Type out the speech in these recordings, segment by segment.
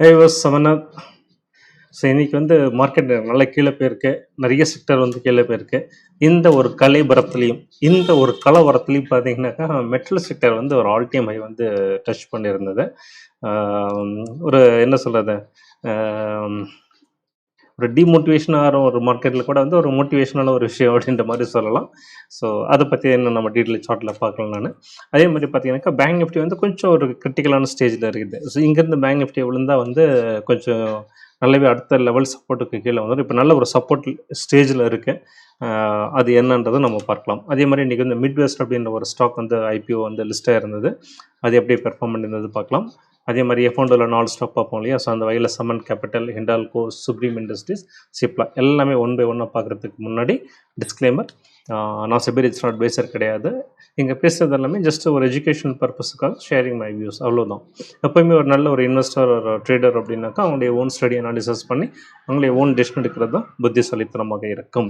ஏ seven up so இன்னைக்கு வந்து market நல்ல கீழே போயிருக்கு. நிறைய செக்டர் வந்து கீழே போயிருக்கு. இந்த ஒரு கலைபரத்துலேயும் இந்த ஒரு கலவரத்துலேயும் பார்த்தீங்கன்னாக்கா மெட்டல் செக்டர் வந்து ஒரு ஆல் டைம் ஹை வந்து டச் பண்ணியிருந்தது. ஒரு என்ன சொல்கிறது ஒரு டிமோட்டிவேஷனாக ஒரு மார்க்கெட்டில் கூட வந்து ஒரு மோட்டிவேஷனான ஒரு விஷயம் அப்படின்ற மாதிரி சொல்லலாம். ஸோ அதை பற்றி என்ன நம்ம டீட்டெயில் சார்ட்டில் பார்க்கலாம் நான். அதே மாதிரி பார்த்தீங்கன்னாக்கா பேங்க் நிஃப்டி வந்து கொஞ்சம் ஒரு கிரிட்டிக்கலான ஸ்டேஜில் இருக்குது. ஸோ இங்கேருந்து பேங்க் நிஃப்டி விழுந்தா வந்து கொஞ்சம் நல்லாவே அடுத்த லெவல் சப்போர்ட்டுக்கு கீழே வந்து இப்போ நல்ல ஒரு சப்போர்ட் ஸ்டேஜில் இருக்குது அது என்னன்றதை நம்ம பார்க்கலாம். அதே மாதிரி இன்றைக்கி வந்து மிட் வெஸ்ட் அப்படின்ற ஒரு ஸ்டாக் வந்து ஐபிஓ வந்து லிஸ்ட்டாக இருந்தது. அது எப்படி பெர்ஃபார்ம் பண்ணியிருந்தது பார்க்கலாம். அதே மாதிரி எஃபோண்டோவில் நாலு ஸ்டாப் பார்ப்போம் இல்லையா? ஸோ அந்த வகையில் Sammaan Capital Hindalco Supreme Industries Cipla எல்லாமே ஒன் பை ஒன்னாக பார்க்குறதுக்கு முன்னாடி டிஸ்க்ளைமர் நான் செபரிச் அட்வைசர் கிடையாது. இங்கே பேசுகிறது எல்லாமே ஜஸ்ட் ஒரு எஜுகேஷன் பர்பஸுக்காக ஷேரிங் மை வியூஸ் அவ்வளோதான் எப்போயுமே ஒரு நல்ல ஒரு இன்வெஸ்டர் ஒரு ட்ரேடர் அப்படின்னாக்கா அவங்களுடைய ஓன் ஸ்டடி அனாலிசிஸ் பண்ணி அவங்களுடைய ஓன் டெசிஷன் எடுக்கிறது தான் புத்திசாலித்தனமாக இருக்கும்.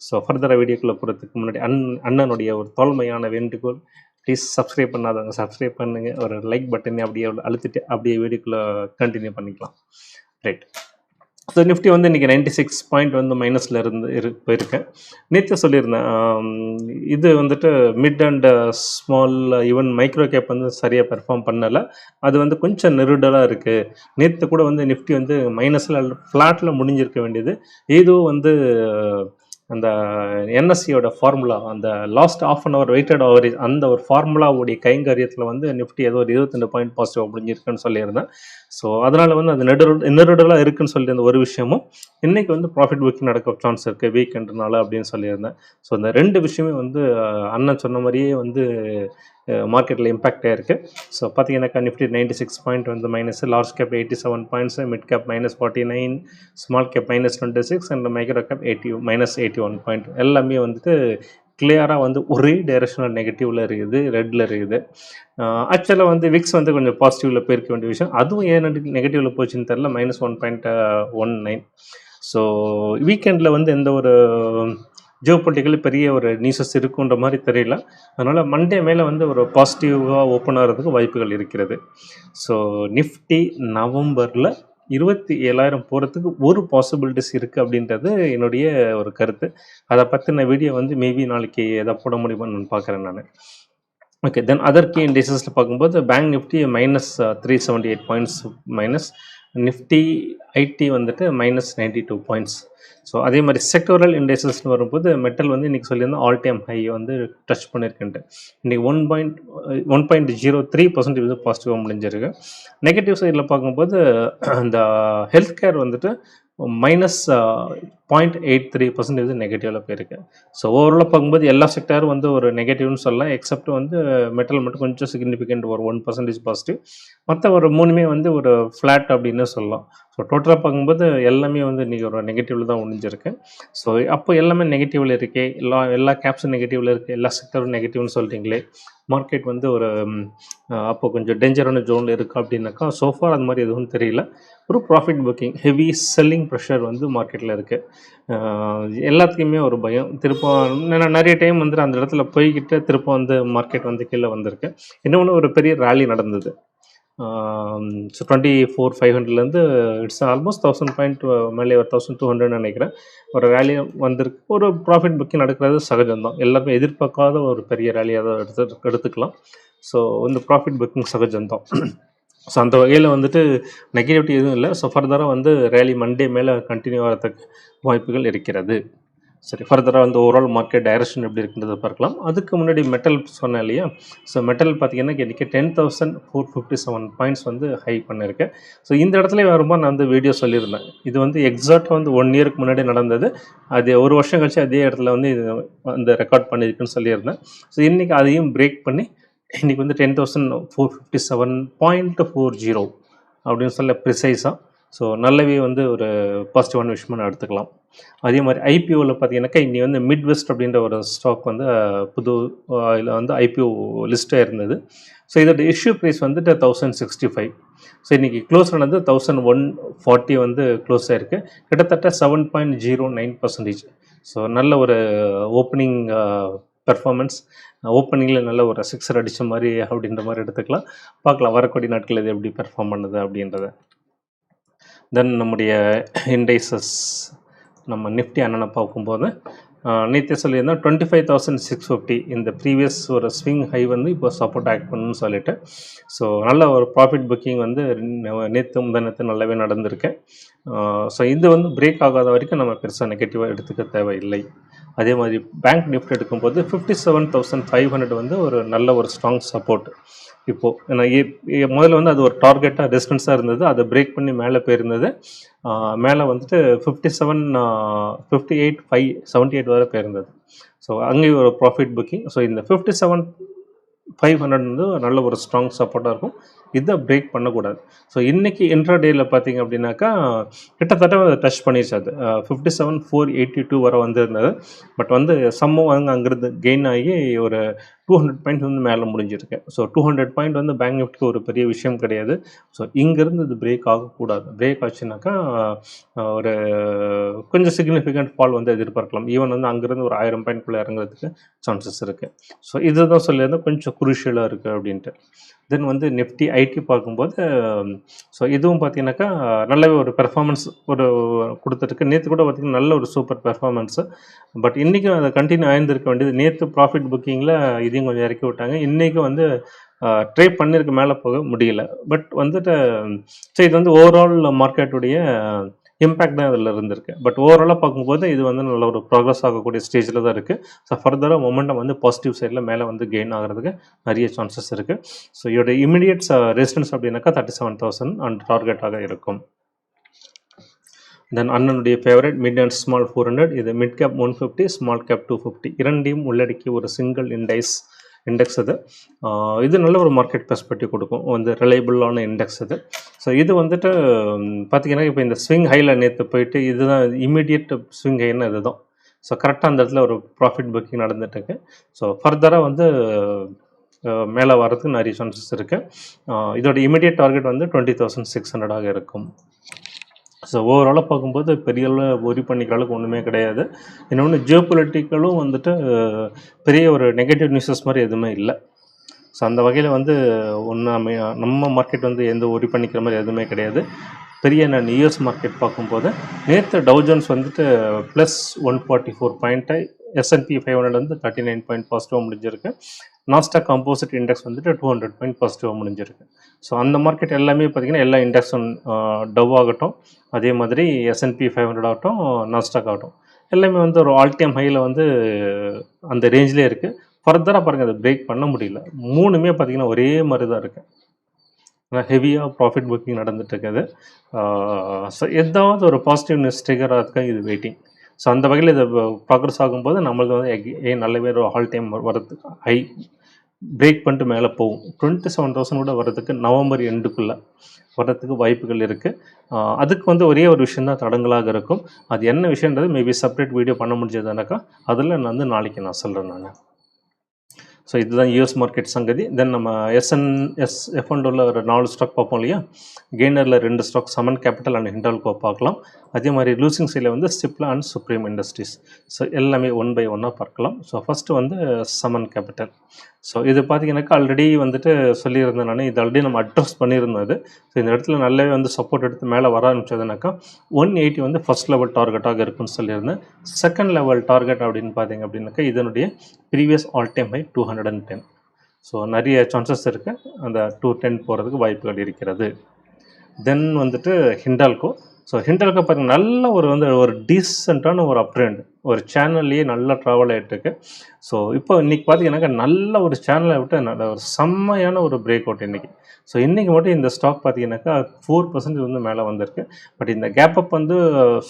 ஸோ ஃபர்தராக வீடியோக்குள்ளே போகிறதுக்கு முன்னாடி அண் அண்ணனுடைய ஒரு தோல்மையான வேண்டுகோள் ப்ளீஸ் சப்ஸ்கிரைப் பண்ணாதவங்க சப்ஸ்கிரைப் பண்ணுங்கள் ஒரு லைக் பட்டனை அப்படியே அழுத்திட்டு அப்படியே வீடியோக்குள்ளே கண்டினியூ பண்ணிக்கலாம். ரைட் ஸோ நிஃப்டி வந்து இன்றைக்கி நைன்டி சிக்ஸ் பாயிண்ட் வந்து மைனஸில் இருந்து இரு போயிருக்கேன் நேற்று சொல்லியிருந்தேன் இது வந்துட்டு mid and small even micro cap வந்து சரியாக பெர்ஃபார்ம் பண்ணலை. அது வந்து கொஞ்சம் நெருடலாக இருக்குது நேற்று கூட வந்து நிஃப்டி வந்து மைனஸில் ஃப்ளாட்டில் முடிஞ்சிருக்க வேண்டியது. ஏதோ வந்து அந்த என்எஸ்சியோட ஃபார்முலா அந்த last half an hour weighted average அந்த ஒரு ஃபார்முலாவுடைய கைங்கரியத்தில் வந்து நிஃப்டி ஏதோ ஒரு இருபத்தெண்டு பாயிண்ட் பாசிட்டிவ் முடிஞ்சிருக்குன்னு சொல்லியிருந்தேன். ஸோ அதனால் வந்து அது நெடு நெருடலாக இருக்குன்னு சொல்லியிருந்த ஒரு விஷயமும் இன்றைக்கி வந்து ப்ராஃபிட் புக்கிங் நடக்க சான்ஸ் இருக்குது வீக்கெண்டுனால அப்படின்னு சொல்லியிருந்தேன். ஸோ இந்த ரெண்டு விஷயமே வந்து அண்ணன் சொன்ன மாதிரியே வந்து மார்க்கெட்டில் இம்பாக்ட் ஆயிருக்கு. ஸோ பார்த்தீங்கன்னாக்கா நிஃப்டி நைன்டி சிக்ஸ் பாயிண்ட் வந்து minus large cap eighty seven points mid cap minus forty nine small cap minus twenty six and micro cap eighty minus eighty one point எல்லாமே வந்துட்டு கிளியராக வந்து ஒரே டைரக்ஷனல் நெகட்டிவில் இருக்குது ரெட்டில் இருக்குது. ஆக்சுவலாக வந்து விக்ஸ் வந்து கொஞ்சம் பாசிட்டிவில் போயிருக்க வேண்டிய விஷயம். அதுவும் ஏன் நெகட்டிவில் போச்சுன்னு தெரில minus one point one nine so வீக்கெண்டில் வந்து எந்த ஒரு ஜியோ பெரிய ஒரு நியூஸஸ் இருக்குன்ற மாதிரி தெரியல. அதனால் மண்டே மேலே வந்து ஒரு பாசிட்டிவாக ஓப்பன் ஆகிறதுக்கு வாய்ப்புகள் இருக்கிறது. ஸோ நிஃப்டி நவம்பரில் இருபத்தி ஏழாயிரம் போகிறதுக்கு ஒரு பாசிபிலிட்டிஸ் இருக்குது அப்படின்றது என்னுடைய ஒரு கருத்து. அதை பற்றின வீடியோ வந்து மேபி நாளைக்கு எதை போட முடியுமான்னு நான் பார்க்குறேன் நான். ஓகே தென் அதர் கீ இண்டிசஸில் பார்க்கும்போது bank nifty minus three seventy eight points minus nifty IT வந்துட்டு minus ninety two points so அதே மாதிரி செக்டோரல் இண்டஸ்ட்ரீஸ்னு வரும்போது மெட்டல் வந்து இன்றைக்கி சொல்லியிருந்தோம் ஆல் டைம் ஹை வந்து டச் பண்ணியிருக்கேன்ட்டு. இன்றைக்கி one point one point zero three percentage வந்து பாசிட்டிவாக முடிஞ்சிருக்கு. நெகட்டிவ் சைடில் பார்க்கும்போது இந்த ஹெல்த் கேர் வந்துட்டு minus point eight three percentage நெகட்டிவில் போயிருக்கு. ஸோ ஓவராலாக பார்க்கும்போது எல்லா செக்டாரும் வந்து ஒரு நெகட்டிவ்னு சொல்லலாம் எக்ஸப்ட் வந்து மெட்டல் மட்டும் கொஞ்சம் சிக்னிஃபிகண்ட் ஒரு ஒன் பர்சன்டேஜ் பாசிட்டிவ் மற்ற ஒரு மூணுமே வந்து ஒரு ஃப்ளாட் அப்படின்னு சொல்லலாம். ஸோ டோட்டலாக பார்க்கும்போது எல்லாமே வந்து இன்றைக்கி ஒரு நெகட்டிவில் தான் ஒழிஞ்சிருக்கு ஸோ அப்போ எல்லாமே நெகட்டிவில் இருக்கே எல்லா எல்லா கேப்ஸும் நெகட்டிவில் இருக்குது எல்லா செக்டரும் நெகட்டிவ்னு சொல்கிறீங்களே மார்க்கெட் வந்து ஒரு அப்போ கொஞ்சம் டேஞ்சரான ஜோனில் இருக்குது அப்படின்னாக்கா சோஃபார் அது மாதிரி எதுவும் தெரியல. ஒரு profit booking heavy selling pressure வந்து மார்க்கெட்டில் இருக்குது எல்லாத்துக்குமே ஒரு பயம். திருப்ப நான் நிறைய டைம் வந்து அந்த இடத்துல போய்கிட்டு திருப்ப வந்து மார்க்கெட் வந்து கீழே வந்திருக்கு. இன்னொன்று ஒரு பெரிய ரேலி நடந்தது. ஸோ டுவெண்ட்டி ஃபோர் ஃபைவ் ஹண்ட்ரட்லேருந்து இட்ஸ் ஆல்மோஸ்ட் தௌசண்ட் பாயிண்ட் மேலே ஒரு தௌசண்ட் டூ ஹண்ட்ரட்னு நினைக்கிறேன். ஒரு ரேலி வந்திருக்கு. ஒரு ப்ராஃபிட் புக்கிங் நடக்கிறது சகஜம்தான். எல்லாருமே எதிர்பார்க்காத ஒரு பெரிய ரேலியாக தான் எடுத்து எடுத்துக்கலாம். ஸோ இந்த ப்ராஃபிட் புக்கிங் சகஜம்தான். ஸோ அந்த வகையில் வந்துட்டு நெகட்டிவிட்டி எதுவும் இல்லை. ஸோ ஃபர்தராக வந்து ரேலி மண்டே மேலே கண்டினியூ ஆகிறதுக்கு வாய்ப்புகள் இருக்கிறது. சரி ஃபர்தராக வந்து ஓவரால் மார்க்கெட் டைரக்ஷன் எப்படி இருக்குன்றதை பார்க்கலாம். அதுக்கு முன்னாடி மெட்டல் சொன்னேன் இல்லையா? ஸோ மெட்டல் பார்த்தீங்கன்னா இன்றைக்கி ten thousand four fifty seven points வந்து ஹை பண்ணியிருக்கேன் ஸோ இந்த இடத்துல வரும்போது நான் வந்து வீடியோ சொல்லியிருந்தேன். இது வந்து எக்ஸாக்டாக வந்து ஒன் இயருக்கு முன்னாடி நடந்தது. அது ஒரு வருஷம் கழிச்சு அதே இடத்துல வந்து இது அந்த ரெக்கார்ட் பண்ணியிருக்குன்னு சொல்லியிருந்தேன். ஸோ இன்றைக்கி அதையும் பிரேக் பண்ணி இன்றைக்கி வந்து ten thousand four fifty seven point four zero அப்படின்னு சொல்ல ப்ரிசைஸாக ஸோ நல்லவே வந்து ஒரு பாசிட்டிவான விஷயமா நான் எடுத்துக்கலாம். அதே மாதிரி ஐபிஓவில் பார்த்தீங்கன்னாக்கா இனி வந்து மிட் வெஸ்ட் அப்படின்ற ஒரு ஸ்டாக் வந்து புது இதில் வந்து ஐபிஓ லிஸ்ட்டாக இருந்தது. ஸோ இதோட இஷ்யூ ப்ரைஸ் வந்துட்டு தௌசண்ட் சிக்ஸ்டி ஃபைவ் ஸோ இன்றைக்கி க்ளோஸ் ஆனது தௌசண்ட் ஒன் ஃபார்ட்டி வந்து க்ளோஸ் ஆகிருக்கு கிட்டத்தட்ட seven point zero nine percentage so நல்ல ஒரு ஓப்பனிங் பெர்ஃபார்மன்ஸ் ஓப்பனிங்கில் நல்ல ஒரு சிக்ஸர் அடித்த மாதிரி அப்படின்ற மாதிரி எடுத்துக்கலாம். பார்க்கலாம் வரக்கூடிய நாட்கள் இது எப்படி பெர்ஃபார்ம் பண்ணுது அப்படின்றத. தென் நம்முடைய இண்டைசஸ் நம்ம நிஃப்டி அண்ணனை பார்க்கும்போது நேற்று சொல்லியிருந்தோம் twenty five thousand six fifty இந்த ப்ரீவியஸ் ஒரு ஸ்விங் ஹை வந்து இப்போ சப்போர்ட் ஆக்ட் பண்ணுன்னு சொல்லிட்டு. ஸோ நல்ல ஒரு ப்ராஃபிட் புக்கிங் வந்து நேற்று முந்தினத்து நல்லாவே நடந்திருக்கு. ஸோ இது வந்து பிரேக் ஆகாத வரைக்கும் நம்ம பெருசாக நெகட்டிவாக எடுத்துக்க தேவையில்லை. அதே மாதிரி பேங்க் நிஃப்ட் எடுக்கும்போது fifty seven thousand five hundred வந்து ஒரு நல்ல ஒரு ஸ்ட்ராங் சப்போர்ட் இப்போது ஏன்னா முதல்ல வந்து அது ஒரு டார்கெட்டாக ரெசிஸ்டன்ஸாக இருந்தது. அதை பிரேக் பண்ணி மேலே போயிருந்தது. மேலே வந்துட்டு fifty seven fifty eight five seventy eight வரை போயிருந்தது. ஸோ அங்கேயும் ஒரு ப்ராஃபிட் புக்கிங் ஸோ இந்த ஃபிஃப்டி செவன் ஃபைவ் ஹண்ட்ரட் வந்து நல்ல ஒரு ஸ்ட்ராங் சப்போர்ட்டாக இருக்கும். இதை பிரேக் பண்ணக்கூடாது. ஸோ இன்றைக்கி இன்ட்ராடேயில் பார்த்தீங்க அப்படின்னாக்கா கிட்டத்தட்ட டச் பண்ணிடுச்சு அது. Fifty seven four eighty two வரை வந்திருந்தது. பட் வந்து சம்மம் வந்து அங்கேருந்து கெயின் ஆகி ஒரு டூ ஹண்ட்ரட் பாயிண்ட் வந்து மேலே முடிஞ்சிருக்கு. ஸோ டூ ஹண்ட்ரட் பாயிண்ட் வந்து பேங்க் நிஃப்டிக்கு ஒரு பெரிய விஷயம் கிடையாது. ஸோ இங்கேருந்து இது பிரேக் ஆகக்கூடாது. பிரேக் ஆச்சுனாக்கா ஒரு கொஞ்சம் சிக்னிஃபிகண்ட் ஃபால் வந்து எதிர்பார்க்கலாம். ஈவன் வந்து அங்கேருந்து ஒரு ஆயிரம் பாயிண்ட் குள்ளே இறங்குறதுக்கு சான்சஸ் இருக்குது ஸோ இதுதான் சொல்லியிருந்தேன். கொஞ்சம் குருஷியலாக இருக்குது அப்படின்ட்டு. தென் வந்து நிஃப்டி ஐடி பார்க்கும்போது ஸோ இதுவும் பார்த்தீங்கன்னாக்கா நல்லாவே ஒரு பெர்ஃபார்மன்ஸ் ஒரு கொடுத்துருக்கு நேற்று கூட பார்த்தீங்கன்னா நல்ல ஒரு சூப்பர் பெர்ஃபார்மன்ஸு பட் இன்றைக்கும் அதை கண்டினியூ ஆயிருந்திருக்க வேண்டியது. நேற்று ப்ராஃபிட் புக்கிங்கில் இதையும் கொஞ்சம் இறக்கி விட்டாங்க. இன்றைக்கும் வந்து ட்ரை பண்ணியிருக்க மேலே போக முடியல. பட் வந்துட்டு ஸோ இது வந்து ஓவரால் மார்க்கெட்டுடைய இம்பேக்ட் தான் இதில் இருந்திருக்கு. பட் ஓவராலாக பார்க்கும்போது இது வந்து நல்ல ஒரு ப்ராக்ரஸ் ஆகக்கூடிய ஸ்டேஜில் தான் இருக்குது ஸோ ஃபர்தராக மொமெண்டம் வந்து பாசிட்டிவ் சைடில் மேலே வந்து கெயின் ஆகிறதுக்கு நிறைய சான்சஸ் இருக்குது ஸோ இதோட இமிடியட் ரெசிடன்ஸ் uh, அப்படின்னாக்கா தேர்ட்டி செவன் தௌசண்ட் அண்ட் டார்கெட்டாக இருக்கும். தென் அண்ணனுடைய favourite mid and small four hundred இது mid cap one fifty small cap two fifty இரண்டையும் உள்ளடக்கி ஒரு சிங்கிள் இண்டைஸ் இண்டெக்ஸ் இது இது நல்ல ஒரு மார்க்கெட் பெர்ஸ்பெக்டிவ் கொடுக்கும். வந்து ரிலையபிளான இண்டெக்ஸ் இது ஸோ இது வந்துட்டு பார்த்திங்கன்னா இப்போ இந்த ஸ்விங் ஹையில் நேற்று போயிட்டு இதுதான் இமீடியட் ஸ்விங் ஹைன்னு இதுதான் ஸோ கரெக்டாக அந்த இடத்துல ஒரு ப்ராஃபிட் புக்கிங் நடந்துட்டுருக்கு. ஸோ ஃபர்தராக வந்து மேலே வர்றதுக்கு நிறைய சான்சஸ் இருக்குது இதோட இமீடியட் டார்கெட் வந்து டுவெண்ட்டி தௌசண்ட் சிக்ஸ் ஹண்ட்ரடாக இருக்கும். ஸோ ஓவராலாக பார்க்கும்போது பெரிய அளவு ஒரி பண்ணிக்கிற அளவுக்கு ஒன்றுமே கிடையாது. இன்னொன்று ஜியோ பொலிட்டிக்கலும் வந்துட்டு பெரிய ஒரு நெகட்டிவ் நியூஸஸ் மாதிரி எதுவுமே இல்லை. ஸோ அந்த வகையில் வந்து ஒன்று நம்ம மார்க்கெட் வந்து எந்த ஒரி பண்ணிக்கிற மாதிரி எதுவுமே கிடையாது. பெரிய நான் யூஎஸ் மார்க்கெட் பார்க்கும்போது நேற்று டவுஜன்ஸ் வந்துட்டு ப்ளஸ் ஒன் ஃபார்ட்டி ஃபோர் பாயிண்ட்டை S and P five hundred வந்து தேர்ட்டி நைன் பாயிண்ட் பாசிட்டிவாக முடிஞ்சிருக்கு. நாஸ்டாக் கம்போசிட் இண்டெக்ஸ் வந்துட்டு டூ ஹண்ட்ரட் பாயிண்ட் பாசிட்டிவாக முடிஞ்சிருக்கு. ஸோ அந்த மார்க்கெட் எல்லாமே பார்த்தீங்கன்னா எல்லா இண்டெக்ஸும் டவ் ஆகட்டும் அதே மாதிரி S and P five hundred ஆகட்டும் நாஸ்டாக் ஆகட்டும். எல்லாமே வந்து ஒரு ஆல் டைம் ஹையில் வந்து அந்த ரேஞ்சிலே இருக்குது ஃபர்தராக பாருங்கள் அதை பிரேக் பண்ண முடியல. மூணுமே பார்த்தீங்கன்னா ஒரே மாதிரி தான் இருக்குது ஹெவியாக ப்ராஃபிட் புக்கிங் நடந்துட்டு இருக்குது. ஸோ ஏதாவது ஒரு பாசிட்டிவ் நியூஸ் ஸ்டிகராக இருக்க? இது வெயிட்டிங் ஸோ அந்த வகையில் இது ப்ராக்ரஸ் ஆகும்போது நம்மளது வந்து ஏன் நல்லவே ஒரு ஆல் டைம் வரதுக்கு ஹை பிரேக் பண்ணிட்டு மேலே போகும். டுவெண்ட்டி செவன் தௌசண்ட் கூட வர்றதுக்கு நவம்பர் எண்டுக்குள்ளே வர்றதுக்கு வாய்ப்புகள் இருக்குது அதுக்கு வந்து ஒரே ஒரு விஷயம் தான் தடங்கலாக இருக்கும். அது என்ன விஷயன்றது மேபி செப்பரேட் வீடியோ பண்ண முடிஞ்சதுனாக்கா அதில் நான் வந்து நாளைக்கு நான் சொல்கிறேன் நான். ஸோ இதுதான் யூஎஸ் மார்க்கெட் சங்கதி. தென் நம்ம எஸ்என் எஸ் எஃப்என்டோவில் ஒரு நாலு ஸ்டாக் பார்ப்போம் இல்லையா? கெய்னரில் ரெண்டு stock Sammaan Capital and Hindalco பார்க்கலாம். அதே மாதிரி லூசிங் சைடில் வந்து Cipla and Supreme Industries so எல்லாமே ஒன் பை ஒன்னாக பார்க்கலாம். ஸோ ஃபஸ்ட்டு வந்து சமன் கேபிட்டல் ஸோ இது பார்த்தீங்கன்னாக்கா ஆல்ரெடி வந்துட்டு சொல்லியிருந்தேன் நான். இது ஆல்ரெடி நம்ம அட்ரஸ் பண்ணியிருந்தோம் அது ஸோ இந்த இடத்துல நல்லாவே வந்து சப்போர்ட் எடுத்து மேலே வர ஆரம்பிச்சதுனாக்கா ஒன் எயிட்டி வந்து ஃபர்ஸ்ட் லெவல் டார்கெட்டாக இருக்குன்னு சொல்லியிருந்தேன். செகண்ட் லெவல் டார்கெட் அப்படின்னு பார்த்தீங்க அப்படின்னாக்கா இதனுடைய previous all time high two hundred and ten so நிறைய சான்சஸ் இருக்குது அந்த டூ டென் போகிறதுக்கு வாய்ப்புகள் இருக்கிறது. தென் வந்துட்டு ஹிண்டால்கோ ஸோ ஹிண்டால்கோ பார்த்தீங்கன்னா நல்ல ஒரு வந்து ஒரு டீசெண்டான ஒரு அப்ட்ரெண்ட் ஒரு சேனல்லையே நல்லா ட்ராவல் ஆகிட்டுருக்கு ஸோ இப்போ இன்றைக்கி பார்த்தீங்கன்னாக்கா நல்ல ஒரு சேனலை விட்டு நல்ல ஒரு செம்மையான ஒரு பிரேக் அவுட் இன்றைக்கி ஸோ இன்றைக்கி மட்டும் இந்த ஸ்டாக் பார்த்தீங்கன்னாக்கா ஃபோர் பர்சன்டேஜ் வந்து மேலே வந்திருக்கு. பட் இந்த கேப் அப் வந்து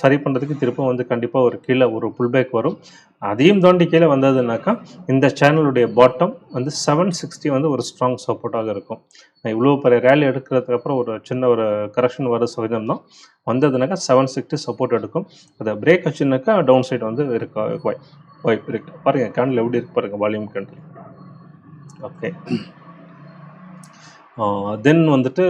சரி பண்ணுறதுக்கு திருப்பம் வந்து கண்டிப்பாக ஒரு கீழே ஒரு புல் பேக் வரும். அதையும் தாண்டி கீழே வந்ததுனாக்கா இந்த சேனலுடைய பாட்டம் வந்து செவன் சிக்ஸ்டி வந்து ஒரு ஸ்ட்ராங் சப்போர்ட்டாக இருக்கும். இவ்வளோ பெரிய ரேலி எடுக்கிறதுக்கு அப்புறம் ஒரு சின்ன ஒரு கரெக்ஷன் வர சதவீதம் தான் வந்ததுனாக்கா செவன் சிக்ஸ்டி சப்போர்ட் எடுக்கும். அதை பிரேக் வச்சுனாக்கா டவுன் சைடு வந்து இருக்க? வாய்ப்பு இருக்குது பாருங்கள் கேண்டில் எப்படி இருக்கு பாருங்கள் வால்யூம் கேண்டில் ஓகே தென் வந்துட்டு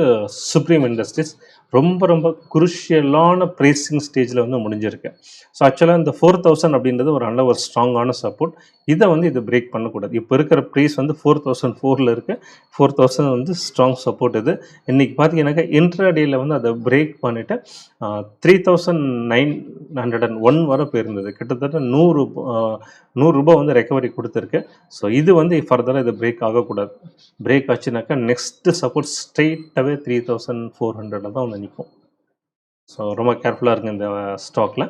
சுப்ரீம் இண்டஸ்ட்ரீஸ் ரொம்ப ரொம்ப குருஷியலான ப்ரைஸிங் ஸ்டேஜில் வந்து முடிஞ்சிருக்கு. ஸோ ஆக்சுவலாக இந்த ஃபோர் தௌசண்ட் அப்படின்றது ஒரு நல்ல ஒரு ஸ்ட்ராங்கான சப்போர்ட் இதை வந்து இது பிரேக் பண்ணக்கூடாது. இப்போ இருக்கிற ப்ரைஸ் வந்து ஃபோர் தௌசண்ட் ஃபோரில் இருக்குது ஃபோர் தௌசண்ட் வந்து ஸ்ட்ராங் சப்போர்ட் இது. இன்றைக்கி பார்த்தீங்கன்னாக்கா இன்ட்ராடேயில் வந்து அதை பிரேக் பண்ணிவிட்டு three thousand nine hundred and one வரை போயிருந்தது. கிட்டத்தட்ட நூறு நூறுரூபா வந்து ரெக்கவரி கொடுத்துருக்கு. ஸோ இது வந்து ஃபர்தராக இது பிரேக் ஆகக்கூடாது. பிரேக் ஆச்சுனாக்கா நெக்ஸ்ட்டு சப்போர்ட் ஸ்ட்ரெயிட்டாகவே த்ரீ தௌசண்ட் ஃபோர் ஹண்ட்ரடில் தான் வந்து நிற்கும் ஸோ ரொம்ப கேர்ஃபுல்லாக இருக்குது இந்த ஸ்டாக்கில்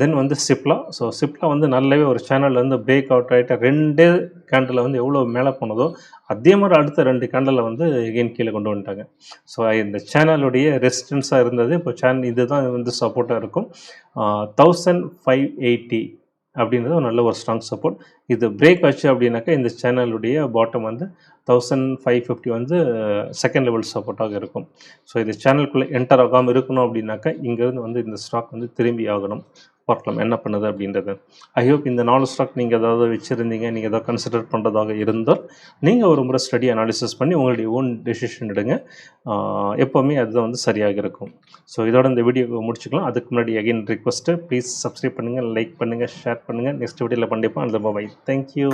தென் வந்து சிப்லா ஸோ சிப்லா வந்து நல்லாவே ஒரு சேனலில் வந்து பிரேக் அவுட் ஆகிட்டு ரெண்டே கேண்டில் வந்து எவ்வளோ மேலே போனதோ அதே மாதிரி அடுத்த ரெண்டு கேண்டலில் வந்து எகெயின் கீழே கொண்டு வந்துட்டாங்க. ஸோ இந்த சேனலுடைய ரெசிஸ்டன்ஸாக இருந்தது. இப்போ சேனல் இதுதான் வந்து சப்போர்ட்டாக இருக்கும். தௌசண்ட் ஃபைவ் எயிட்டி அப்படின்றது ஒரு நல்ல ஒரு ஸ்ட்ராங் சப்போர்ட் இது பிரேக் ஆச்சு அப்படின்னாக்கா இந்த சேனலுடைய பாட்டம் வந்து தௌசண்ட் ஃபைவ் ஃபிஃப்டி வந்து செகண்ட் லெவல் சப்போர்ட்டாக இருக்கும். ஸோ இது சேனலுக்குள்ளே என்டர் ஆகாமல் இருக்கணும் அப்படின்னாக்கா இங்கேருந்து வந்து இந்த ஸ்டாக் வந்து திரும்பி ஆகணும். பார்க்கலாம். என்ன பண்ணுது அப்படின்றது. ஐ ஹோப் இந்த நாலு ஸ்டாக் நீங்கள் ஏதாவது வச்சுருந்தீங்க நீங்கள் ஏதாவது கன்சிடர் பண்ணுறதாக இருந்தால் நீங்கள் ஒரு முறை ஸ்டடி அனாலிசிஸ் பண்ணி உங்களுடைய ஓன் டெசிஷன் எடுங்க. எப்போவுமே அதுதான் வந்து சரியாக இருக்கும். ஸோ இதோட இந்த வீடியோ முடிச்சுக்கலாம். அதுக்கு முன்னாடி அகைன் ரிக்வஸ்ட்டு ப்ளீஸ் சப்ஸ்கிரைப் பண்ணுங்கள் லைக் பண்ணுங்கள் ஷேர் பண்ணுங்கள் நெக்ஸ்ட் வீடியோவில் கண்டிப்பாக அந்த பாய் தேங்க்யூ